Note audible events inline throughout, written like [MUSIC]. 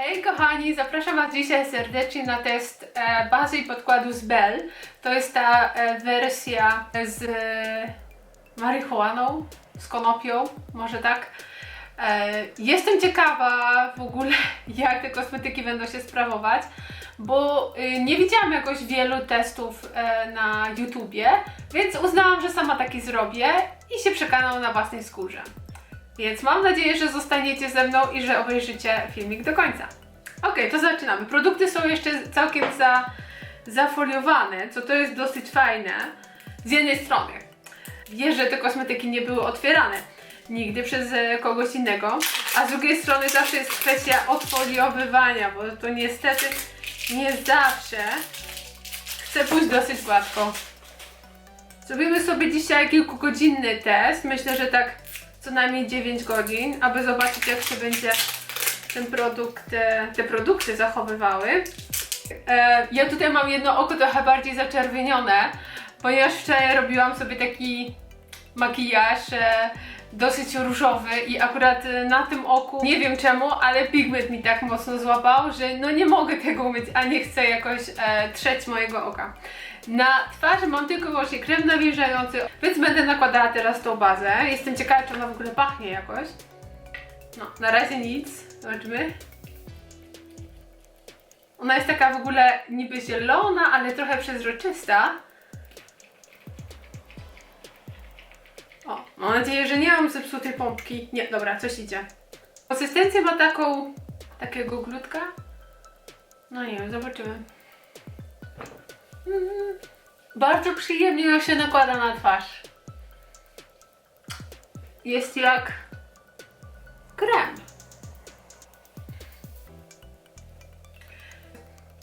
Hej kochani, zapraszam Was dzisiaj serdecznie na test e, bazy i podkładu z Bell. To jest ta e, wersja z e, marihuaną, z konopią, może tak. Jestem ciekawa w ogóle, [LAUGHS] jak te kosmetyki będą się sprawować, bo e, nie widziałam jakoś wielu testów na YouTubie, więc uznałam, że sama taki zrobię i się przekonam na własnej skórze. Więc mam nadzieję, że zostaniecie ze mną i że obejrzycie filmik do końca. Ok, to zaczynamy. Produkty są jeszcze całkiem za, zafoliowane, co to jest dosyć fajne. Z jednej strony, wiesz, że te kosmetyki nie były otwierane nigdy przez e, kogoś innego, a z drugiej strony zawsze jest kwestia odfoliowywania, bo to niestety nie zawsze chce pójść dosyć gładko. Zrobimy sobie dzisiaj kilkugodzinny test. Myślę, że tak co najmniej 9 godzin, aby zobaczyć jak się będzie ten produkt, e, te produkty zachowywały. E, ja tutaj mam jedno oko trochę bardziej zaczerwienione, ponieważ wczoraj robiłam sobie taki makijaż e, dosyć różowy i akurat na tym oku, nie wiem czemu, ale pigment mi tak mocno złapał, że no nie mogę tego umyć, a nie chcę jakoś trzeć mojego oka. Na twarzy mam tylko i wyłącznie krem nawilżający, więc będę nakładała teraz tą bazę. Jestem ciekawa, czy ona w ogóle pachnie jakoś. No, na razie nic. Zobaczmy. Ona jest taka w ogóle niby zielona, ale trochę przezroczysta. O, mam nadzieję, że nie mam zepsutej pompki. Nie, dobra, coś idzie. Konsystencję ma taką, takiego glutka. No nie wiem, zobaczymy. Bardzo przyjemnie ją się nakłada na twarz. Jest jak krem.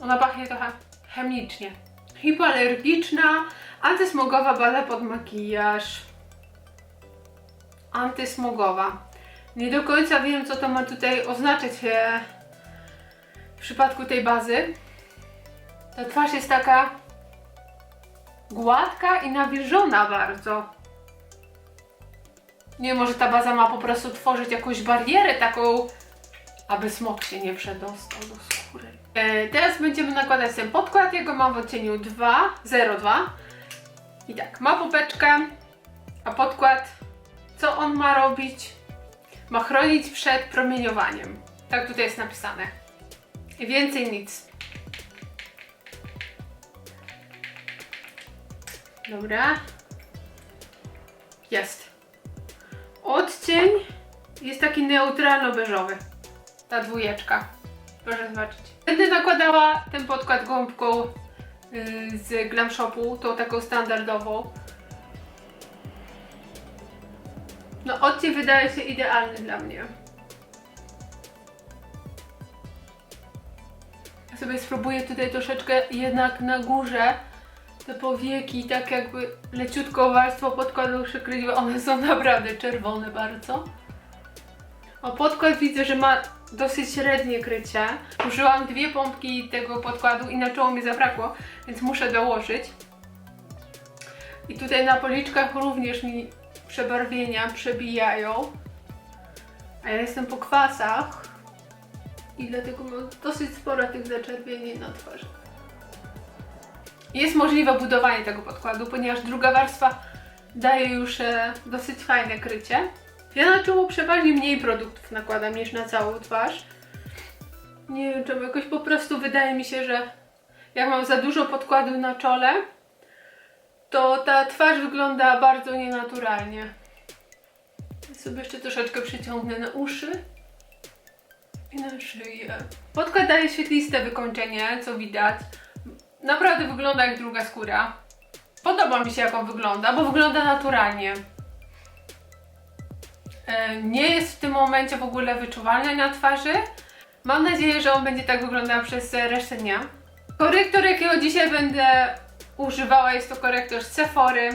Ona pachnie trochę chemicznie. Hipoalergiczna, antysmogowa baza pod makijaż. Antysmogowa. Nie do końca wiem, co to ma tutaj oznaczać e, w przypadku tej bazy. Ta twarz jest taka gładka i nawilżona bardzo. Nie może ta baza ma po prostu tworzyć jakąś barierę taką, aby smok się nie przedostał do skóry. E, teraz będziemy nakładać ten podkład. Jego mam w odcieniu 2, 02. I tak, ma popeczkę, a podkład, co on ma robić? Ma chronić przed promieniowaniem. Tak tutaj jest napisane. I więcej nic. Dobra. Jest. Odcień jest taki neutralno-beżowy. Ta dwójeczka. Proszę zobaczyć. Będę nakładała ten podkład gąbką yy, z Glam Shopu, tą taką standardową. No odcień wydaje się idealny dla mnie. Ja sobie spróbuję tutaj troszeczkę jednak na górze te powieki tak jakby leciutko warstwą podkładu przykryliły. One są naprawdę czerwone bardzo. O podkład widzę, że ma dosyć średnie krycie. Użyłam dwie pompki tego podkładu i na czoło mi zabrakło, więc muszę dołożyć. I tutaj na policzkach również mi przebarwienia przebijają. A ja jestem po kwasach i dlatego mam dosyć sporo tych zaczerwieni na twarzy. Jest możliwe budowanie tego podkładu, ponieważ druga warstwa daje już e, dosyć fajne krycie. Ja na czoło przeważnie mniej produktów nakładam niż na całą twarz. Nie wiem czemu, jakoś po prostu wydaje mi się, że jak mam za dużo podkładu na czole, to ta twarz wygląda bardzo nienaturalnie. Sobie jeszcze troszeczkę przyciągnę na uszy i na szyję. Podkład daje świetliste wykończenie, co widać. Naprawdę wygląda jak druga skóra. Podoba mi się jak on wygląda, bo wygląda naturalnie. E, Nie jest w tym momencie w ogóle wyczuwalny na twarzy. Mam nadzieję, że on będzie tak wyglądał przez resztę dnia. Korektor, jakiego dzisiaj będę używała, jest to korektor z Sephory.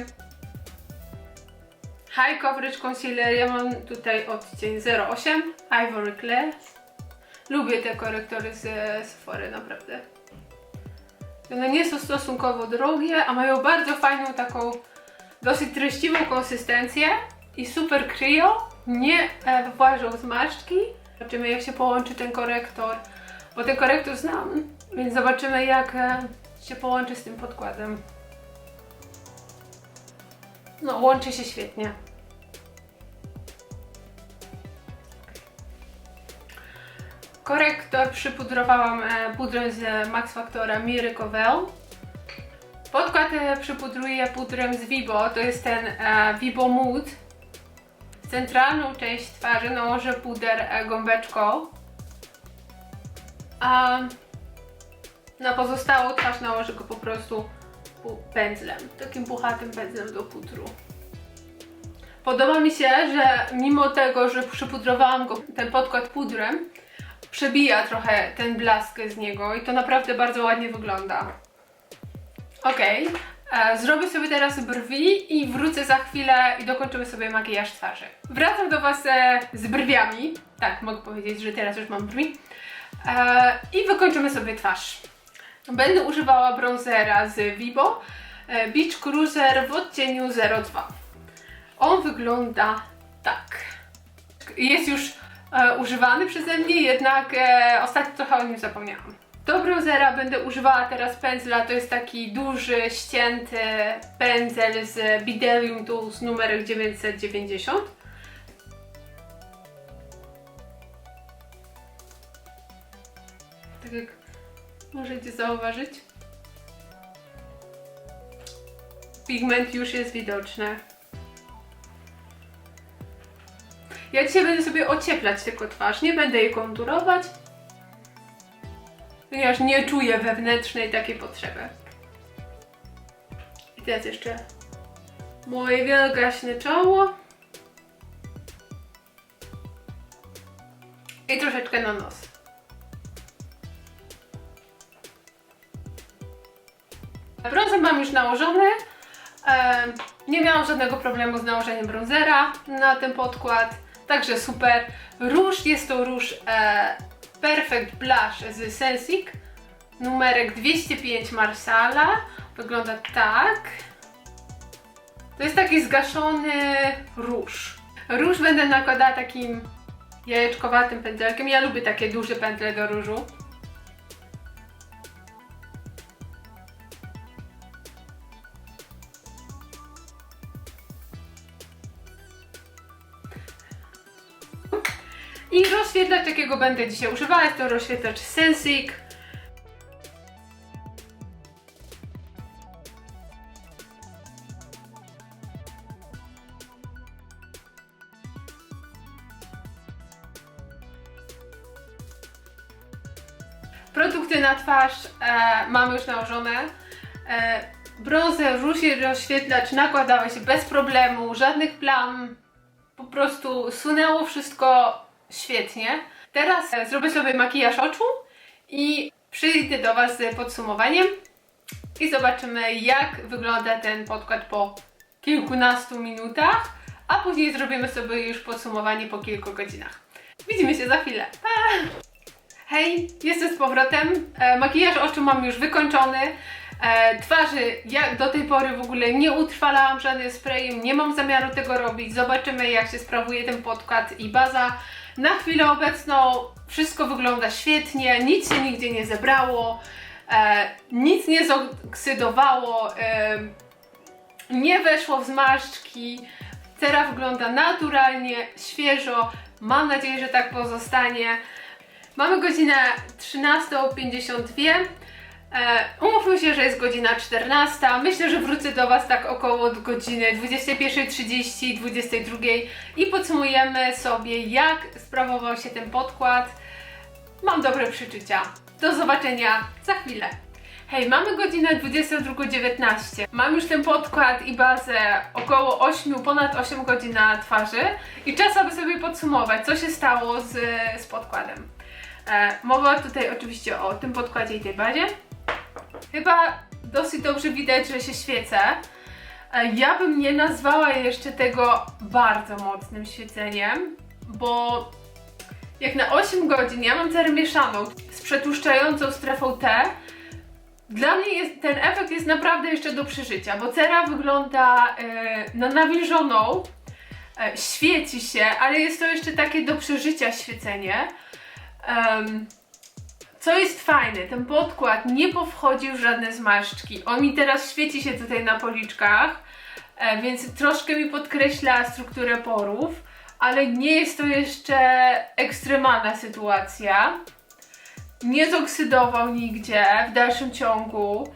High Coverage Concealer. Ja mam tutaj odcień 08 Ivory Clay. Lubię te korektory z Sephory, naprawdę. One nie są stosunkowo drogie, a mają bardzo fajną taką dosyć treściwą konsystencję i super kryją, nie e, wyłażą zmarszczki. Zobaczymy jak się połączy ten korektor bo ten korektor znam, więc zobaczymy jak e, się połączy z tym podkładem. No, łączy się świetnie. Korektor przypudrowałam e, pudrem z Max Factora Miracle Podkład e, przypudruję pudrem z Vibo, to jest ten e, Vibo Mood. Centralną część twarzy nałożę puder e, gąbeczką. A na pozostałą twarz nałożę go po prostu pędzlem, takim puchatym pędzlem do pudru. Podoba mi się, że mimo tego, że przypudrowałam go ten podkład pudrem, przebija trochę ten blask z niego i to naprawdę bardzo ładnie wygląda. Okej, e, zrobię sobie teraz brwi i wrócę za chwilę i dokończymy sobie makijaż twarzy. Wracam do Was e, z brwiami. Tak, mogę powiedzieć, że teraz już mam brwi. E, I wykończymy sobie twarz. Będę używała bronzera z Vibo Beach Cruiser w odcieniu 02. On wygląda tak. Jest już e, używany przeze mnie, jednak e, ostatnio trochę o nim zapomniałam. Do bronzera będę używała teraz pędzla, to jest taki duży, ścięty pędzel z Bidelium Tools numer 990. Tak jak możecie zauważyć. Pigment już jest widoczny. Ja dzisiaj będę sobie ocieplać tylko twarz, nie będę jej konturować, ponieważ nie czuję wewnętrznej takiej potrzeby. I teraz jeszcze moje wielgaśne czoło. I troszeczkę na nos. Brązer mam już nałożony. Nie miałam żadnego problemu z nałożeniem bronzera na ten podkład, także super. Róż jest to róż e, Perfect Blush z Sensic, numerek 205 Marsala. Wygląda tak. To jest taki zgaszony róż. Róż będę nakładała takim jajeczkowatym pędzelkiem. Ja lubię takie duże pędzle do różu. I rozświetlacz, jakiego będę dzisiaj używała, jest to rozświetlacz Sensic. Produkty na twarz e, mamy już nałożone. E, bronzer, róż rozświetlacz nakładały się bez problemu, żadnych plam, po prostu sunęło wszystko świetnie. Teraz e, zrobię sobie makijaż oczu i przyjdę do Was z podsumowaniem i zobaczymy jak wygląda ten podkład po kilkunastu minutach, a później zrobimy sobie już podsumowanie po kilku godzinach. Widzimy się za chwilę. Pa! Hej, jestem z powrotem. E, makijaż oczu mam już wykończony. E, twarzy ja do tej pory w ogóle nie utrwalałam żadnym sprayem, nie mam zamiaru tego robić. Zobaczymy jak się sprawuje ten podkład i baza. Na chwilę obecną wszystko wygląda świetnie, nic się nigdzie nie zebrało, e, nic nie zoksydowało, e, nie weszło w zmarszczki. Cera wygląda naturalnie, świeżo. Mam nadzieję, że tak pozostanie. Mamy godzinę 13.52. E, umówmy się, że jest godzina 14. Myślę, że wrócę do Was tak około godziny 21.30, 22.00 i podsumujemy sobie, jak sprawował się ten podkład. Mam dobre przeczucia. Do zobaczenia za chwilę. Hej, mamy godzinę 22.19. Mam już ten podkład i bazę około 8, ponad 8 godzin na twarzy i czas aby sobie podsumować, co się stało z, z podkładem. E, mowa tutaj oczywiście o tym podkładzie i tej bazie. Chyba dosyć dobrze widać, że się świecę. E, Ja bym nie nazwała jeszcze tego bardzo mocnym świeceniem, bo jak na 8 godzin ja mam cerę mieszaną z przetłuszczającą strefą T, dla mnie jest, ten efekt jest naprawdę jeszcze do przeżycia, bo cera wygląda e, na nawilżoną, e, świeci się, ale jest to jeszcze takie do przeżycia świecenie. Co jest fajne, ten podkład nie powchodził w żadne zmarszczki. On mi teraz świeci się tutaj na policzkach, e, więc troszkę mi podkreśla strukturę porów, ale nie jest to jeszcze ekstremalna sytuacja. Nie zoksydował nigdzie w dalszym ciągu.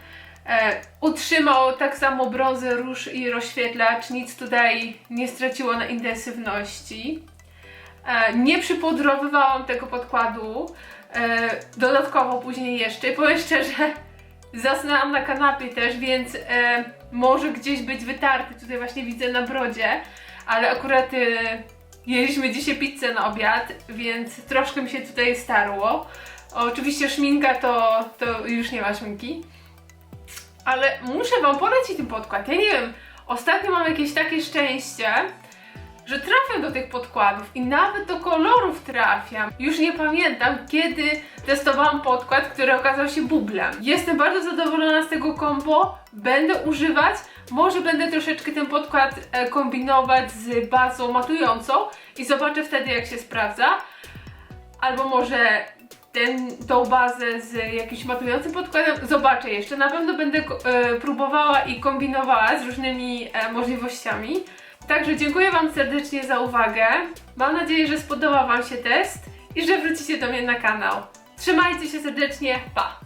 E, utrzymał tak samo brązę, róż i rozświetlacz, nic tutaj nie straciło na intensywności. E, nie przypudrowywałam tego podkładu. E, dodatkowo później jeszcze. Powiem szczerze, [LAUGHS] zasnęłam na kanapie też, więc e, może gdzieś być wytarty. Tutaj właśnie widzę na brodzie, ale akurat jedliśmy dzisiaj pizzę na obiad, więc troszkę mi się tutaj starło. Oczywiście szminka to, to już nie ma szminki. Ale muszę Wam polecić ten podkład. Ja nie wiem, ostatnio mam jakieś takie szczęście, że trafiam do tych podkładów i nawet do kolorów trafiam. Już nie pamiętam, kiedy testowałam podkład, który okazał się bublem. Jestem bardzo zadowolona z tego kombo, będę używać. Może będę troszeczkę ten podkład e, kombinować z bazą matującą i zobaczę wtedy, jak się sprawdza. Albo może ten, tą bazę z jakimś matującym podkładem. Zobaczę jeszcze. Na pewno będę e, próbowała i kombinowała z różnymi e, możliwościami. Także dziękuję Wam serdecznie za uwagę. Mam nadzieję, że spodobał Wam się test i że wrócicie do mnie na kanał. Trzymajcie się serdecznie, pa!